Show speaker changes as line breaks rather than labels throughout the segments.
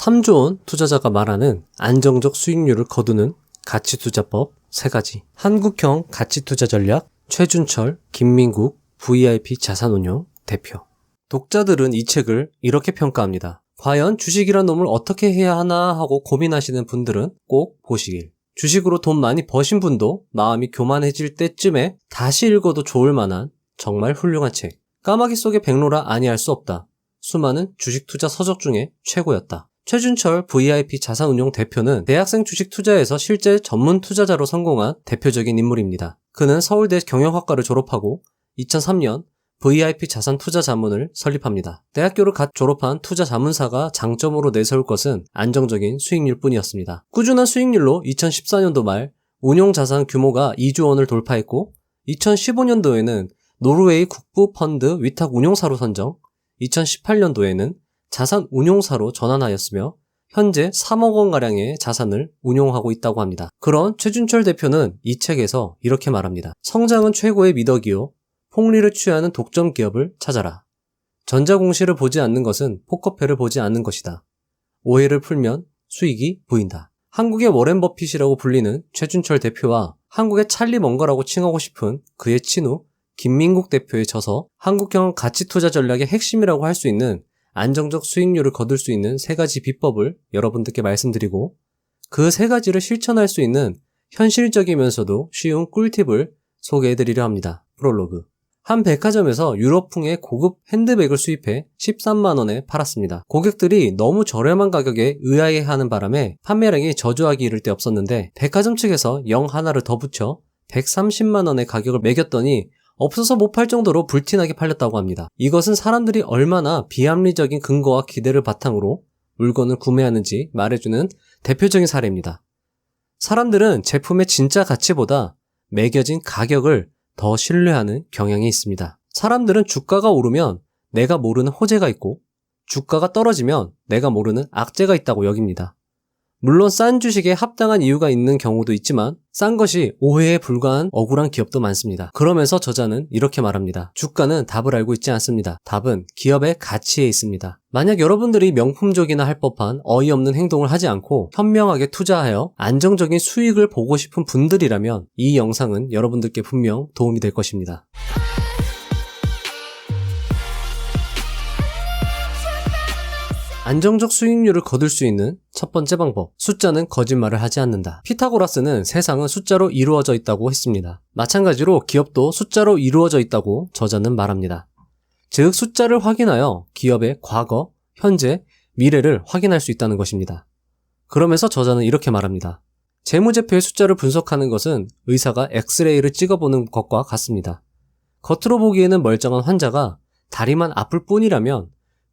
3조 원 투자자가 말하는 안정적 수익률을 거두는 가치투자법 3가지. 한국형 가치투자 전략 최준철, 김민국, VIP 자산운용 대표. 독자들은 이 책을 이렇게 평가합니다. 과연 주식이란 놈을 어떻게 해야 하나 하고 고민하시는 분들은 꼭 보시길. 주식으로 돈 많이 버신 분도 마음이 교만해질 때쯤에 다시 읽어도 좋을 만한 정말 훌륭한 책. 까마귀 속의 백로라 아니할 수 없다. 수많은 주식 투자 서적 중에 최고였다. 최준철 VIP 자산운용 대표는 대학생 주식 투자에서 실제 전문 투자자로 성공한 대표적인 인물입니다. 그는 서울대 경영학과를 졸업하고 2003년 VIP 자산 투자 자문을 설립합니다. 대학교를 갓 졸업한 투자 자문사가 장점으로 내세울 것은 안정적인 수익률 뿐이었습니다. 꾸준한 수익률로 2014년도 말 운용 자산 규모가 2조 원을 돌파했고 2015년도에는 노르웨이 국부 펀드 위탁 운용사로 선정, 2018년도에는 자산 운용사로 전환하였으며 현재 3억 원가량의 자산을 운용하고 있다고 합니다. 그런 최준철 대표는 이 책에서 이렇게 말합니다. 성장은 최고의 미덕이요. 폭리를 취하는 독점 기업을 찾아라. 전자공시를 보지 않는 것은 포커페를 보지 않는 것이다. 오해를 풀면 수익이 보인다. 한국의 워렌 버핏이라고 불리는 최준철 대표와 한국의 찰리 먼거라고 칭하고 싶은 그의 친후 김민국 대표에 져서 한국형 가치 투자 전략의 핵심이라고 할 수 있는 안정적 수익률을 거둘 수 있는 세 가지 비법을 여러분들께 말씀드리고 그 세 가지를 실천할 수 있는 현실적이면서도 쉬운 꿀팁을 소개해드리려 합니다. 프롤로그. 한 백화점에서 유럽풍의 고급 핸드백을 수입해 13만원에 팔았습니다. 고객들이 너무 저렴한 가격에 의아해하는 바람에 판매량이 저조하기 이를 데 없었는데 백화점 측에서 0 하나를 더 붙여 130만원의 가격을 매겼더니 없어서 못 팔 정도로 불티나게 팔렸다고 합니다. 이것은 사람들이 얼마나 비합리적인 근거와 기대를 바탕으로 물건을 구매하는지 말해주는 대표적인 사례입니다. 사람들은 제품의 진짜 가치보다 매겨진 가격을 더 신뢰하는 경향이 있습니다. 사람들은 주가가 오르면 내가 모르는 호재가 있고 주가가 떨어지면 내가 모르는 악재가 있다고 여깁니다. 물론 싼 주식에 합당한 이유가 있는 경우도 있지만 싼 것이 오해에 불과한 억울한 기업도 많습니다. 그러면서 저자는 이렇게 말합니다. 주가는 답을 알고 있지 않습니다. 답은 기업의 가치에 있습니다. 만약 여러분들이 명품적이나 할 법한 어이없는 행동을 하지 않고 현명하게 투자하여 안정적인 수익을 보고 싶은 분들이라면 이 영상은 여러분들께 분명 도움이 될 것입니다. 안정적 수익률을 거둘 수 있는 첫 번째 방법. 숫자는 거짓말을 하지 않는다. 피타고라스는 세상은 숫자로 이루어져 있다고 했습니다. 마찬가지로 기업도 숫자로 이루어져 있다고 저자는 말합니다. 즉, 숫자를 확인하여 기업의 과거, 현재, 미래를 확인할 수 있다는 것입니다. 그러면서 저자는 이렇게 말합니다. 재무제표의 숫자를 분석하는 것은 의사가 엑스레이를 찍어보는 것과 같습니다. 겉으로 보기에는 멀쩡한 환자가 다리만 아플 뿐이라면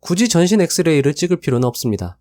굳이 전신 엑스레이를 찍을 필요는 없습니다.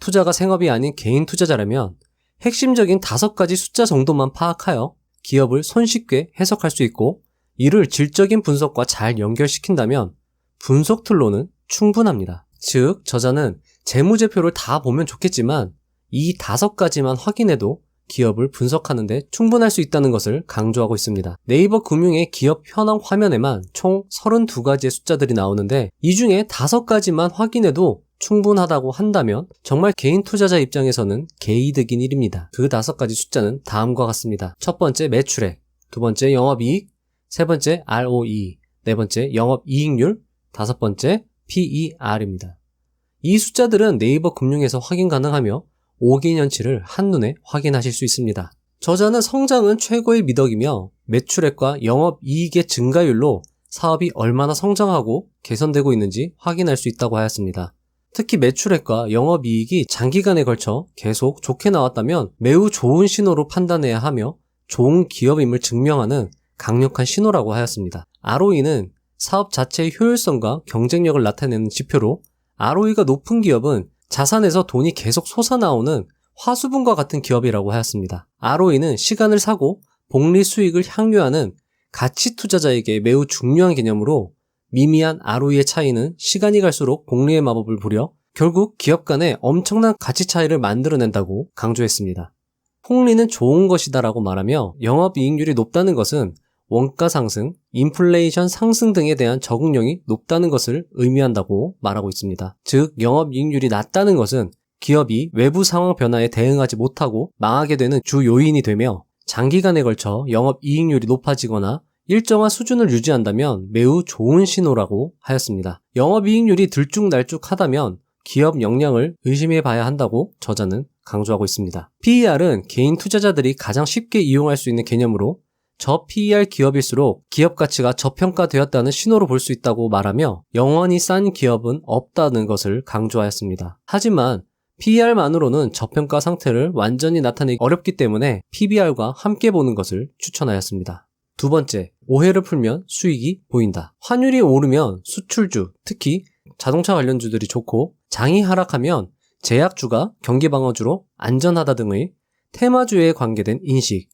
투자가 생업이 아닌 개인 투자자라면 핵심적인 다섯 가지 숫자 정도만 파악하여 기업을 손쉽게 해석할 수 있고 이를 질적인 분석과 잘 연결시킨다면 분석 툴로는 충분합니다. 즉, 저자는 재무제표를 다 보면 좋겠지만 이 다섯 가지만 확인해도 기업을 분석하는데 충분할 수 있다는 것을 강조하고 있습니다. 네이버 금융의 기업 현황 화면에만 총 32가지의 숫자들이 나오는데 이 중에 5가지만 확인해도 충분하다고 한다면 정말 개인 투자자 입장에서는 개이득인 일입니다. 그 다섯 가지 숫자는 다음과 같습니다. 첫 번째 매출액, 두 번째 영업이익, 세 번째 ROE, 네 번째 영업이익률, 다섯 번째 PER입니다. 이 숫자들은 네이버 금융에서 확인 가능하며 5개년치를 한눈에 확인하실 수 있습니다. 저자는 성장은 최고의 미덕이며 매출액과 영업이익의 증가율로 사업이 얼마나 성장하고 개선되고 있는지 확인할 수 있다고 하였습니다. 특히 매출액과 영업이익이 장기간에 걸쳐 계속 좋게 나왔다면 매우 좋은 신호로 판단해야 하며 좋은 기업임을 증명하는 강력한 신호라고 하였습니다. ROE는 사업 자체의 효율성과 경쟁력을 나타내는 지표로 ROE가 높은 기업은 자산에서 돈이 계속 솟아나오는 화수분과 같은 기업이라고 하였습니다. ROE는 시간을 사고 복리 수익을 향유하는 가치 투자자에게 매우 중요한 개념으로 미미한 ROE의 차이는 시간이 갈수록 복리의 마법을 부려 결국 기업 간에 엄청난 가치 차이를 만들어낸다고 강조했습니다. 폭리는 좋은 것이다라고 말하며 영업이익률이 높다는 것은 원가 상승, 인플레이션 상승 등에 대한 적응력이 높다는 것을 의미한다고 말하고 있습니다. 즉, 영업이익률이 낮다는 것은 기업이 외부 상황 변화에 대응하지 못하고 망하게 되는 주 요인이 되며 장기간에 걸쳐 영업 이익률이 높아지거나 일정한 수준을 유지한다면 매우 좋은 신호라고 하였습니다. 영업이익률이 들쭉날쭉하다면 기업 역량을 의심해 봐야 한다고 저자는 강조하고 있습니다. PER은 개인 투자자들이 가장 쉽게 이용할 수 있는 개념으로 저 PER 기업일수록 기업 가치가 저평가되었다는 신호로 볼 수 있다고 말하며 영원히 싼 기업은 없다는 것을 강조하였습니다. 하지만 PER만으로는 저평가 상태를 완전히 나타내기 어렵기 때문에 PBR과 함께 보는 것을 추천하였습니다. 두 번째, 오해를 풀면 수익이 보인다. 환율이 오르면 수출주, 특히 자동차 관련주들이 좋고 장이 하락하면 제약주가 경기방어주로 안전하다 등의 테마주에 관계된 인식,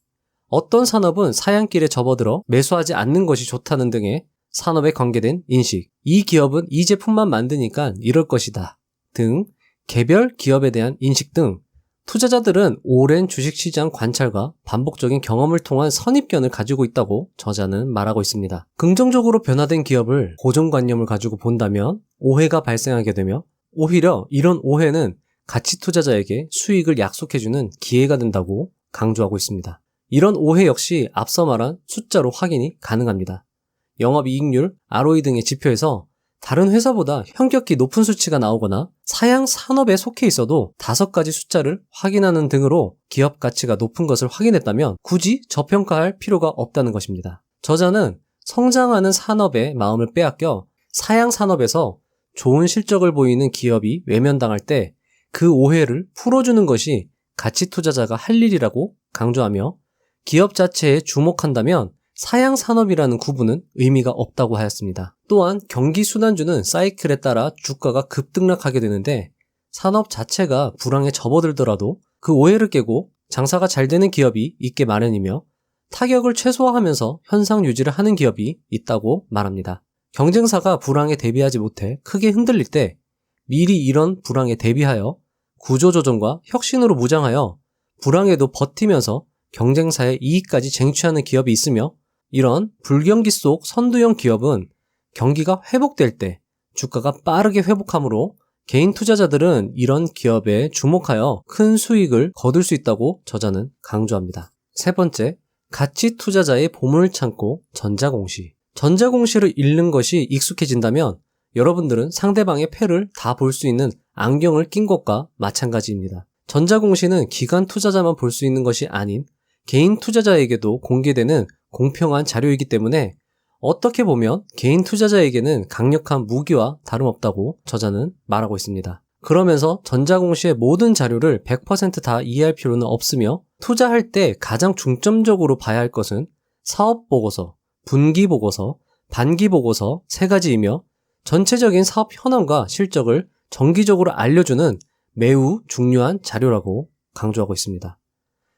어떤 산업은 사양길에 접어들어 매수하지 않는 것이 좋다는 등의 산업에 관계된 인식, 이 기업은 이 제품만 만드니까 이럴 것이다 등 개별 기업에 대한 인식 등 투자자들은 오랜 주식시장 관찰과 반복적인 경험을 통한 선입견을 가지고 있다고 저자는 말하고 있습니다. 긍정적으로 변화된 기업을 고정관념을 가지고 본다면 오해가 발생하게 되며 오히려 이런 오해는 가치 투자자에게 수익을 약속해주는 기회가 된다고 강조하고 있습니다. 이런 오해 역시 앞서 말한 숫자로 확인이 가능합니다. 영업이익률, ROE 등의 지표에서 다른 회사보다 현격히 높은 수치가 나오거나 사양 산업에 속해 있어도 다섯 가지 숫자를 확인하는 등으로 기업 가치가 높은 것을 확인했다면 굳이 저평가할 필요가 없다는 것입니다. 저자는 성장하는 산업에 마음을 빼앗겨 사양 산업에서 좋은 실적을 보이는 기업이 외면당할 때 그 오해를 풀어주는 것이 가치 투자자가 할 일이라고 강조하며 기업 자체에 주목한다면 사양 산업이라는 구분은 의미가 없다고 하였습니다. 또한 경기 순환주는 사이클에 따라 주가가 급등락하게 되는데 산업 자체가 불황에 접어들더라도 그 오해를 깨고 장사가 잘 되는 기업이 있게 마련이며 타격을 최소화하면서 현상 유지를 하는 기업이 있다고 말합니다. 경쟁사가 불황에 대비하지 못해 크게 흔들릴 때 미리 이런 불황에 대비하여 구조조정과 혁신으로 무장하여 불황에도 버티면서 경쟁사의 이익까지 쟁취하는 기업이 있으며 이런 불경기 속 선두형 기업은 경기가 회복될 때 주가가 빠르게 회복하므로 개인 투자자들은 이런 기업에 주목하여 큰 수익을 거둘 수 있다고 저자는 강조합니다. 세 번째, 가치 투자자의 보물 창고 전자공시. 전자공시를 읽는 것이 익숙해진다면 여러분들은 상대방의 패를 다 볼 수 있는 안경을 낀 것과 마찬가지입니다. 전자공시는 기관 투자자만 볼 수 있는 것이 아닌 개인 투자자에게도 공개되는 공평한 자료이기 때문에 어떻게 보면 개인 투자자에게는 강력한 무기와 다름없다고 저자는 말하고 있습니다. 그러면서 전자공시의 모든 자료를 100%다 이해할 필요는 없으며 투자할 때 가장 중점적으로 봐야 할 것은 사업 보고서, 분기 보고서, 반기 보고서 세 가지이며 전체적인 사업 현황과 실적을 정기적으로 알려주는 매우 중요한 자료라고 강조하고 있습니다.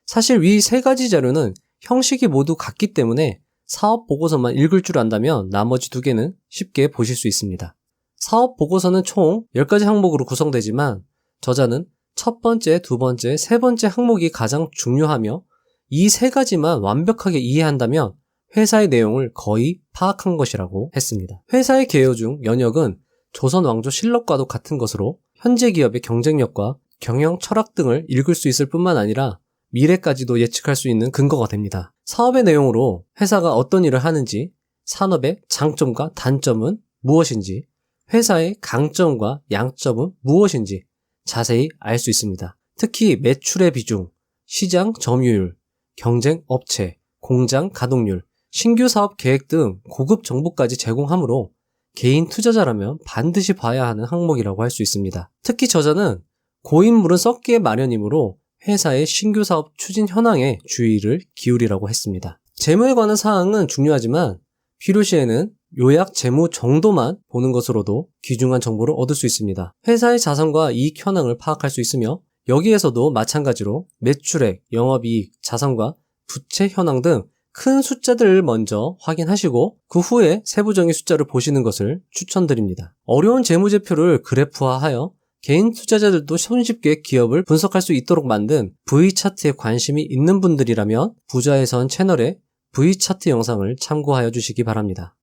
사실 위 세 가지 자료는 형식이 모두 같기 때문에 사업 보고서만 읽을 줄 안다면 나머지 두 개는 쉽게 보실 수 있습니다. 사업 보고서는 총 10가지 항목으로 구성되지만 저자는 첫 번째, 두 번째, 세 번째 항목이 가장 중요하며 이 세 가지만 완벽하게 이해한다면 회사의 내용을 거의 파악한 것이라고 했습니다. 회사의 개요 중 연역은 조선 왕조 실록과도 같은 것으로 현재 기업의 경쟁력과 경영 철학 등을 읽을 수 있을 뿐만 아니라 미래까지도 예측할 수 있는 근거가 됩니다. 사업의 내용으로 회사가 어떤 일을 하는지, 산업의 장점과 단점은 무엇인지, 회사의 강점과 양점은 무엇인지 자세히 알 수 있습니다. 특히 매출의 비중, 시장 점유율, 경쟁 업체, 공장 가동률, 신규 사업 계획 등 고급 정보까지 제공하므로 개인 투자자라면 반드시 봐야 하는 항목이라고 할 수 있습니다. 특히 저자는 고인물은 썩기에 마련이므로 회사의 신규 사업 추진 현황에 주의를 기울이라고 했습니다. 재무에 관한 사항은 중요하지만 필요시에는 요약 재무 정도만 보는 것으로도 귀중한 정보를 얻을 수 있습니다. 회사의 자산과 이익 현황을 파악할 수 있으며 여기에서도 마찬가지로 매출액, 영업이익, 자산과 부채 현황 등 큰 숫자들을 먼저 확인하시고 그 후에 세부적인 숫자를 보시는 것을 추천드립니다. 어려운 재무제표를 그래프화하여 개인 투자자들도 손쉽게 기업을 분석할 수 있도록 만든 V차트에 관심이 있는 분들이라면 부자의선 채널의 V차트 영상을 참고하여 주시기 바랍니다.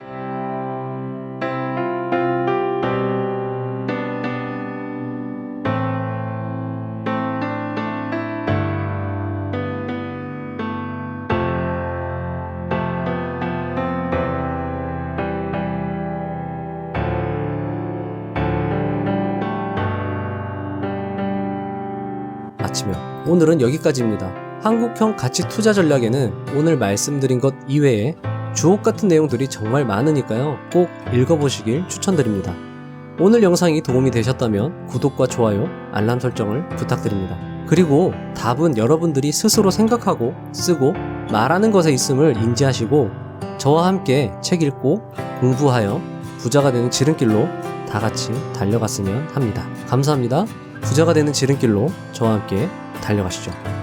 마치며 오늘은 여기까지입니다. 한국형 가치 투자 전략에는 오늘 말씀드린 것 이외에 주옥 같은 내용들이 정말 많으니까요. 꼭 읽어보시길 추천드립니다. 오늘 영상이 도움이 되셨다면 구독과 좋아요, 알람 설정을 부탁드립니다. 그리고 답은 여러분들이 스스로 생각하고 쓰고 말하는 것에 있음을 인지하시고 저와 함께 책 읽고 공부하여 부자가 되는 지름길로 다 같이 달려갔으면 합니다. 감사합니다. 부자가 되는 지름길로 저와 함께 달려가시죠.